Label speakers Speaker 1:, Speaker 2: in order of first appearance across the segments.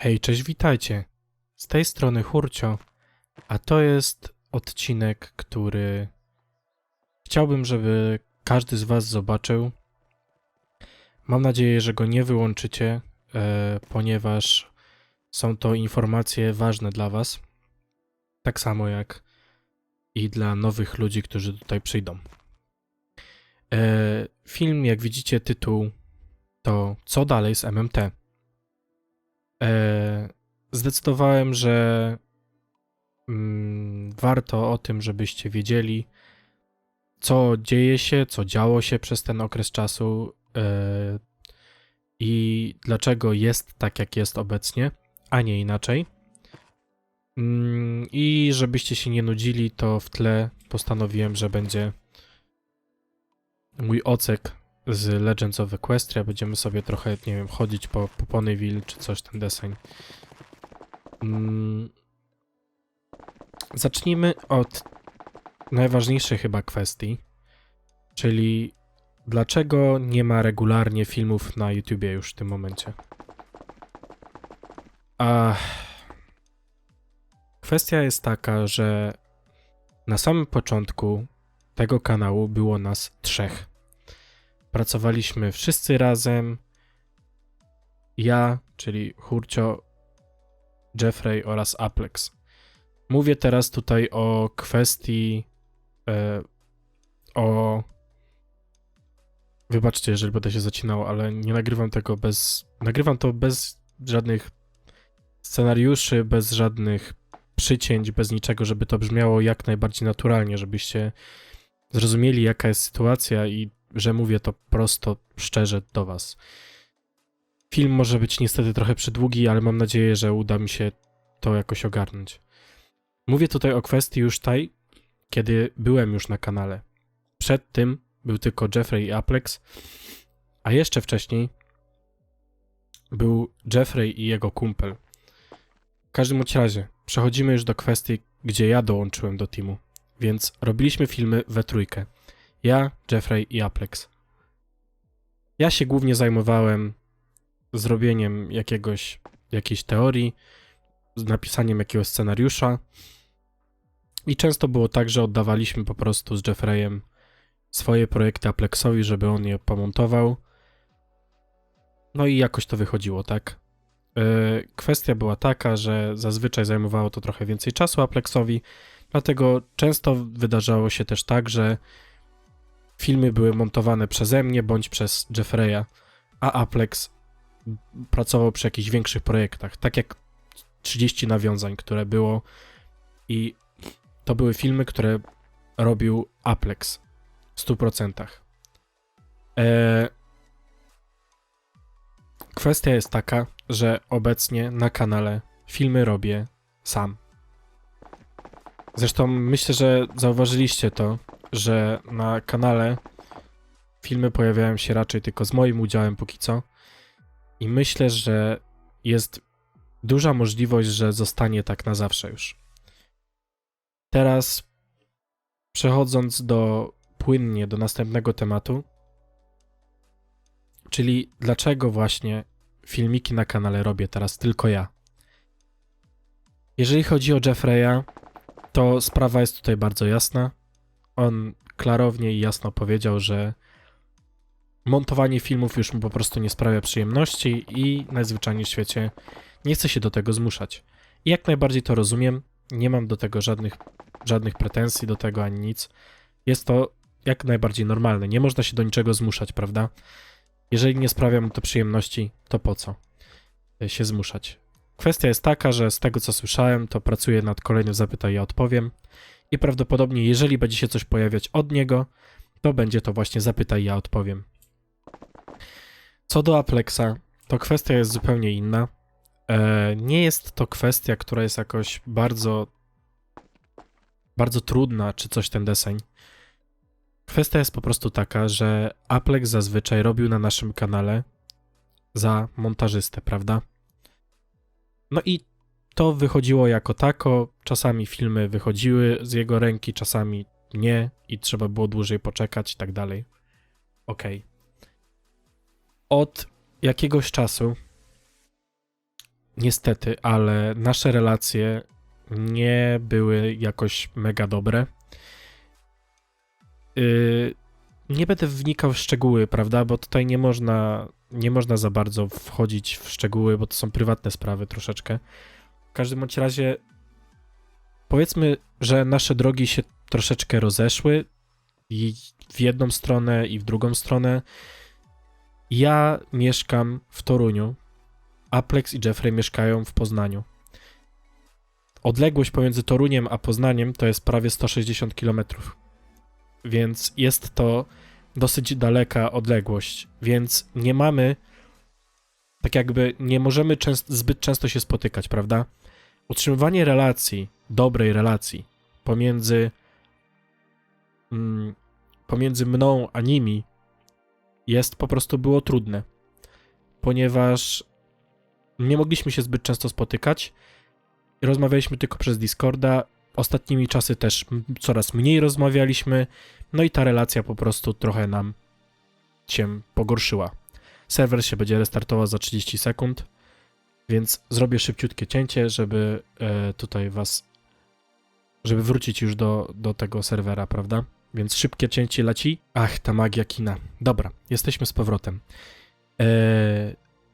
Speaker 1: Hej, cześć, witajcie. Z tej strony Hurcio, a to jest odcinek, który chciałbym, żeby każdy z Was zobaczył. Mam nadzieję, że go nie wyłączycie, e, ponieważ są to informacje ważne dla Was. Tak samo jak i dla nowych ludzi, którzy tutaj przyjdą. E, film, jak widzicie, tytuł to Co dalej z MMT? E, zdecydowałem, że mm, warto o tym, żebyście wiedzieli, co dzieje się, co działo się przez ten okres czasu e, i dlaczego jest tak, jak jest obecnie, a nie inaczej. Mm, I żebyście się nie nudzili, to w tle postanowiłem, że będzie mój ocek z Legends of Equestria. Będziemy sobie trochę, nie wiem, chodzić po, po Ponyville czy coś, ten deseń. Mm. Zacznijmy od najważniejszej chyba kwestii, czyli dlaczego nie ma regularnie filmów na YouTubie już w tym momencie. A kwestia jest taka, że na samym początku tego kanału było nas trzech. Pracowaliśmy wszyscy razem. Ja, czyli Hurcio, Jeffrey oraz Aplex. Mówię teraz tutaj o kwestii e, o Wybaczcie, jeżeli będę się zacinał, ale nie nagrywam tego bez. Nagrywam to bez żadnych scenariuszy, bez żadnych przycięć, bez niczego, żeby to brzmiało jak najbardziej naturalnie, żebyście zrozumieli, jaka jest sytuacja i że mówię to prosto, szczerze do Was. Film może być niestety trochę przydługi, ale mam nadzieję, że uda mi się to jakoś ogarnąć. Mówię tutaj o kwestii już tej, kiedy byłem już na kanale. Przed tym był tylko Jeffrey i Aplex, a jeszcze wcześniej był Jeffrey i jego kumpel. W każdym razie, przechodzimy już do kwestii, gdzie ja dołączyłem do teamu. Więc robiliśmy filmy we trójkę. Ja, Jeffrey i Aplex. Ja się głównie zajmowałem zrobieniem jakiegoś, jakiejś teorii, napisaniem jakiegoś scenariusza. I często było tak, że oddawaliśmy po prostu z Jeffreyem swoje projekty Aplexowi, żeby on je pomontował. No i jakoś to wychodziło, tak? Yy, kwestia była taka, że zazwyczaj zajmowało to trochę więcej czasu Aplexowi, dlatego często wydarzało się też tak, że filmy były montowane przeze mnie bądź przez Jeffreya, a Aplex pracował przy jakichś większych projektach, tak jak 30 nawiązań, które było i to były filmy, które robił Aplex w 100%. Eee, kwestia jest taka, że obecnie na kanale filmy robię sam. Zresztą myślę, że zauważyliście to, że na kanale filmy pojawiają się raczej tylko z moim udziałem póki co. I myślę, że jest duża możliwość, że zostanie tak na zawsze już. Teraz przechodząc do płynnie do następnego tematu, czyli dlaczego właśnie filmiki na kanale robię teraz tylko ja. Jeżeli chodzi o Jeffreya, to sprawa jest tutaj bardzo jasna. On klarownie i jasno powiedział, że montowanie filmów już mu po prostu nie sprawia przyjemności i najzwyczajniej w świecie nie chce się do tego zmuszać. I jak najbardziej to rozumiem, nie mam do tego żadnych, żadnych pretensji do tego ani nic. Jest to jak najbardziej normalne, nie można się do niczego zmuszać, prawda? Jeżeli nie sprawia mu to przyjemności, to po co się zmuszać? Kwestia jest taka, że z tego co słyszałem, to pracuję nad kolejnym zapytaj ja odpowiem i prawdopodobnie jeżeli będzie się coś pojawiać od niego, to będzie to właśnie zapytaj ja odpowiem. Co do Aplexa, to kwestia jest zupełnie inna. E, nie jest to kwestia, która jest jakoś bardzo bardzo trudna, czy coś ten deseń. Kwestia jest po prostu taka, że Aplex zazwyczaj robił na naszym kanale za montażystę, prawda? No i to wychodziło jako tako. Czasami filmy wychodziły z jego ręki, czasami nie i trzeba było dłużej poczekać i tak dalej. Okej. Od jakiegoś czasu niestety, ale nasze relacje nie były jakoś mega dobre. Yy, nie będę wnikał w szczegóły, prawda, bo tutaj nie można, nie można za bardzo wchodzić w szczegóły, bo to są prywatne sprawy troszeczkę. Każdym bądź razie powiedzmy, że nasze drogi się troszeczkę rozeszły i w jedną stronę i w drugą stronę. Ja mieszkam w Toruniu, Aplex i Jeffrey mieszkają w Poznaniu. Odległość pomiędzy Toruniem a Poznaniem to jest prawie 160 km. Więc jest to dosyć daleka odległość, więc nie mamy, tak jakby nie możemy częst, zbyt często się spotykać, prawda? Utrzymywanie relacji, dobrej relacji pomiędzy, mm, pomiędzy mną a nimi jest po prostu było trudne, ponieważ nie mogliśmy się zbyt często spotykać. Rozmawialiśmy tylko przez Discorda. Ostatnimi czasy też coraz mniej rozmawialiśmy. No i ta relacja po prostu trochę nam się pogorszyła. Serwer się będzie restartował za 30 sekund, więc zrobię szybciutkie cięcie, żeby e, tutaj was, żeby wrócić już do, do tego serwera, prawda? Więc szybkie cięcie leci. Ach, ta magia kina. Dobra, jesteśmy z powrotem. E,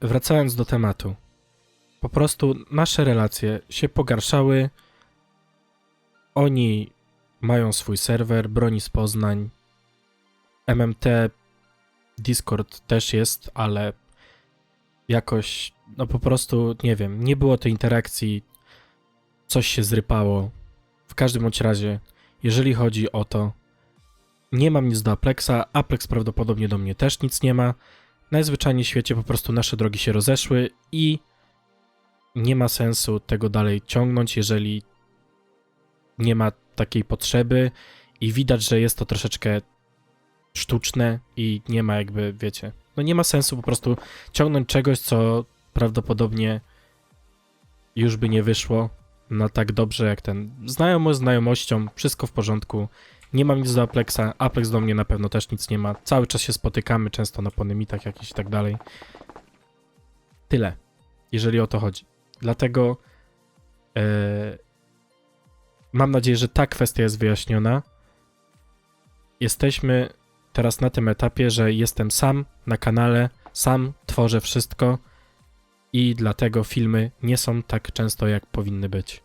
Speaker 1: wracając do tematu. Po prostu nasze relacje się pogarszały. Oni mają swój serwer, broni z Poznań. MMT, Discord też jest, ale jakoś, no po prostu, nie wiem, nie było tej interakcji, coś się zrypało. W każdym bądź razie, jeżeli chodzi o to, nie mam nic do Aplexa, Aplex prawdopodobnie do mnie też nic nie ma. Najzwyczajniej w świecie po prostu nasze drogi się rozeszły i nie ma sensu tego dalej ciągnąć, jeżeli nie ma takiej potrzeby i widać, że jest to troszeczkę sztuczne i nie ma jakby, wiecie, no nie ma sensu po prostu ciągnąć czegoś, co prawdopodobnie już by nie wyszło na tak dobrze jak ten. Znajomość znajomością, wszystko w porządku. Nie mam nic do Aplexa, Aplex do mnie na pewno też nic nie ma. Cały czas się spotykamy, często na ponemitach jakichś i tak dalej. Tyle, jeżeli o to chodzi. Dlatego e, mam nadzieję, że ta kwestia jest wyjaśniona. Jesteśmy teraz na tym etapie, że jestem sam na kanale, sam tworzę wszystko i dlatego filmy nie są tak często jak powinny być.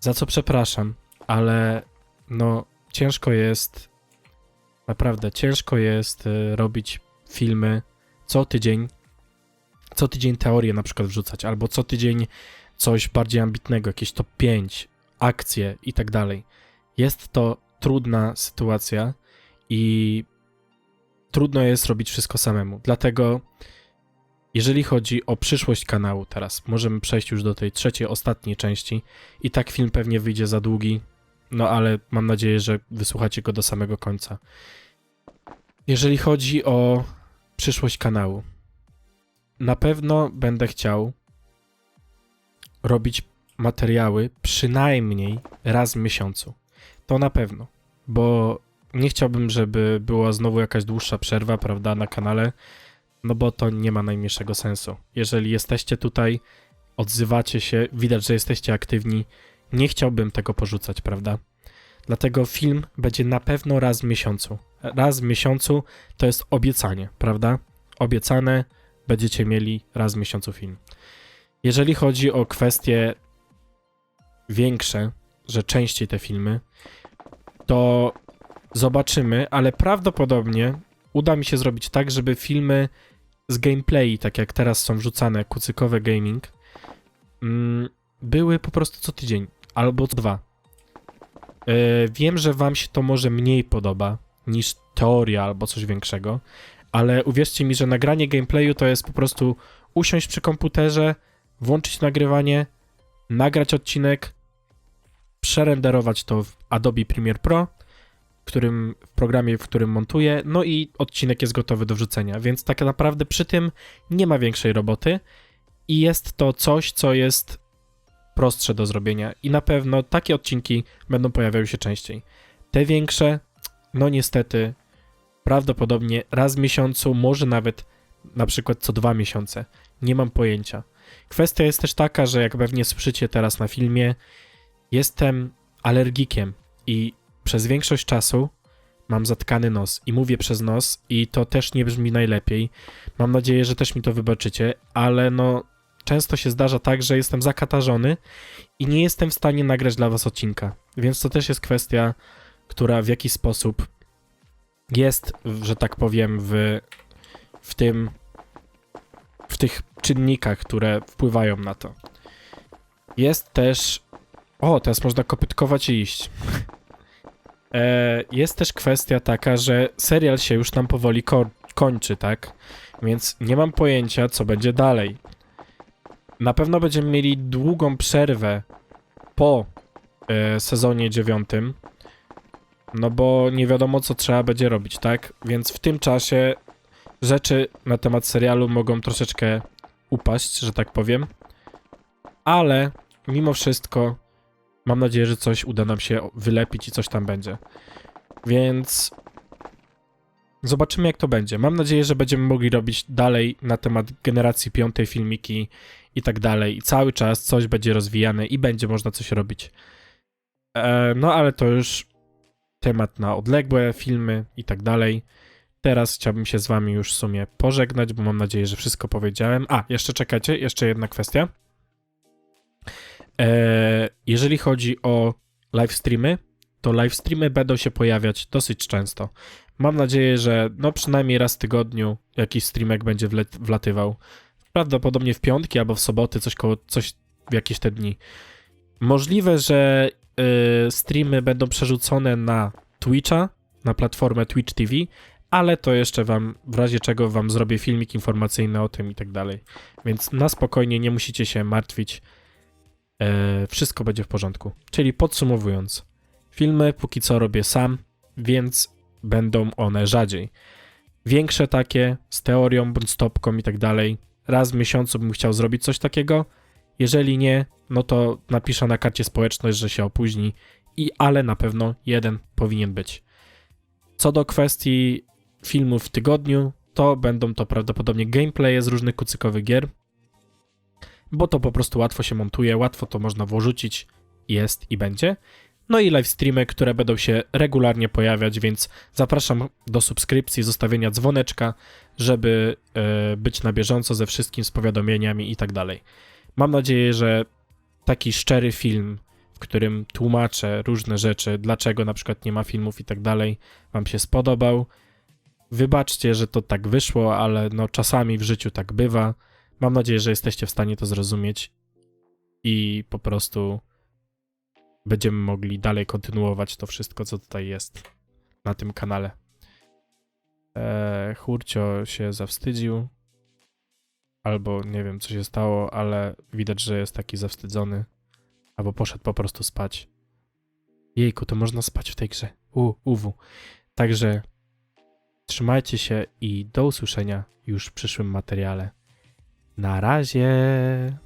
Speaker 1: Za co przepraszam, ale no ciężko jest, naprawdę ciężko jest y, robić filmy co tydzień, co tydzień teorię na przykład wrzucać, albo co tydzień coś bardziej ambitnego, jakieś top 5, akcje i tak dalej. Jest to trudna sytuacja i trudno jest robić wszystko samemu. Dlatego, jeżeli chodzi o przyszłość kanału, teraz możemy przejść już do tej trzeciej, ostatniej części. I tak film pewnie wyjdzie za długi, no ale mam nadzieję, że wysłuchacie go do samego końca. Jeżeli chodzi o przyszłość kanału, na pewno będę chciał robić materiały przynajmniej raz w miesiącu. To na pewno, bo nie chciałbym, żeby była znowu jakaś dłuższa przerwa, prawda, na kanale, no bo to nie ma najmniejszego sensu. Jeżeli jesteście tutaj, odzywacie się, widać, że jesteście aktywni, nie chciałbym tego porzucać, prawda? Dlatego film będzie na pewno raz w miesiącu. Raz w miesiącu to jest obiecanie, prawda? Obiecane, będziecie mieli raz w miesiącu film. Jeżeli chodzi o kwestie większe, że częściej te filmy, to zobaczymy, ale prawdopodobnie uda mi się zrobić tak, żeby filmy z gameplay, tak jak teraz są wrzucane, kucykowe gaming, mm, były po prostu co tydzień, albo co dwa. Yy, wiem, że wam się to może mniej podoba niż teoria albo coś większego, ale uwierzcie mi, że nagranie gameplayu to jest po prostu usiąść przy komputerze, włączyć nagrywanie, nagrać odcinek, przerenderować to w Adobe Premiere Pro, którym, w programie, w którym montuję, no i odcinek jest gotowy do wrzucenia, więc tak naprawdę przy tym nie ma większej roboty i jest to coś, co jest prostsze do zrobienia i na pewno takie odcinki będą pojawiały się częściej. Te większe, no niestety, prawdopodobnie raz w miesiącu, może nawet na przykład co dwa miesiące. Nie mam pojęcia. Kwestia jest też taka, że jak pewnie słyszycie teraz na filmie, jestem alergikiem i przez większość czasu mam zatkany nos i mówię przez nos i to też nie brzmi najlepiej. Mam nadzieję, że też mi to wybaczycie, ale no często się zdarza tak, że jestem zakatarzony i nie jestem w stanie nagrać dla was odcinka. Więc to też jest kwestia, która w jakiś sposób jest, że tak powiem, w, w tym w tych czynnikach, które wpływają na to. Jest też. O, teraz można kopytkować i iść. E, jest też kwestia taka, że serial się już nam powoli ko- kończy, tak? Więc nie mam pojęcia, co będzie dalej. Na pewno będziemy mieli długą przerwę po e, sezonie dziewiątym. No bo nie wiadomo, co trzeba będzie robić, tak? Więc w tym czasie rzeczy na temat serialu mogą troszeczkę upaść, że tak powiem. Ale mimo wszystko mam nadzieję, że coś uda nam się wylepić i coś tam będzie. Więc zobaczymy, jak to będzie. Mam nadzieję, że będziemy mogli robić dalej na temat generacji piątej filmiki i tak dalej. I cały czas coś będzie rozwijane i będzie można coś robić. E, no ale to już temat na odległe filmy i tak dalej. Teraz chciałbym się z wami już w sumie pożegnać, bo mam nadzieję, że wszystko powiedziałem. A, jeszcze czekajcie, jeszcze jedna kwestia. E, jeżeli chodzi o live streamy, to live streamy będą się pojawiać dosyć często. Mam nadzieję, że no przynajmniej raz w tygodniu jakiś streamek będzie wlatywał. Prawdopodobnie w piątki albo w soboty, coś koło, coś w jakieś te dni. Możliwe, że y, streamy będą przerzucone na Twitcha, na platformę Twitch TV, ale to jeszcze wam, w razie czego wam zrobię filmik informacyjny o tym i tak dalej. Więc na spokojnie, nie musicie się martwić. E, wszystko będzie w porządku. Czyli podsumowując, filmy póki co robię sam, więc będą one rzadziej. Większe takie, z teorią bądź stopką i tak dalej. Raz w miesiącu bym chciał zrobić coś takiego. Jeżeli nie, no to napiszę na karcie społeczność, że się opóźni. I ale na pewno jeden powinien być. Co do kwestii filmów w tygodniu, to będą to prawdopodobnie gameplaye z różnych kucykowych gier, bo to po prostu łatwo się montuje, łatwo to można włożyć, jest i będzie. No i live streamy, które będą się regularnie pojawiać, więc zapraszam do subskrypcji, zostawienia dzwoneczka, żeby e, być na bieżąco ze wszystkim, z powiadomieniami i tak dalej. Mam nadzieję, że taki szczery film, w którym tłumaczę różne rzeczy, dlaczego na przykład nie ma filmów i tak dalej, wam się spodobał. Wybaczcie, że to tak wyszło, ale no czasami w życiu tak bywa. Mam nadzieję, że jesteście w stanie to zrozumieć i po prostu będziemy mogli dalej kontynuować to wszystko, co tutaj jest na tym kanale. Eee, Churcio się zawstydził, albo nie wiem, co się stało, ale widać, że jest taki zawstydzony, albo poszedł po prostu spać. Jejku, to można spać w tej grze. U, uwu. Także trzymajcie się i do usłyszenia już w przyszłym materiale. Na razie.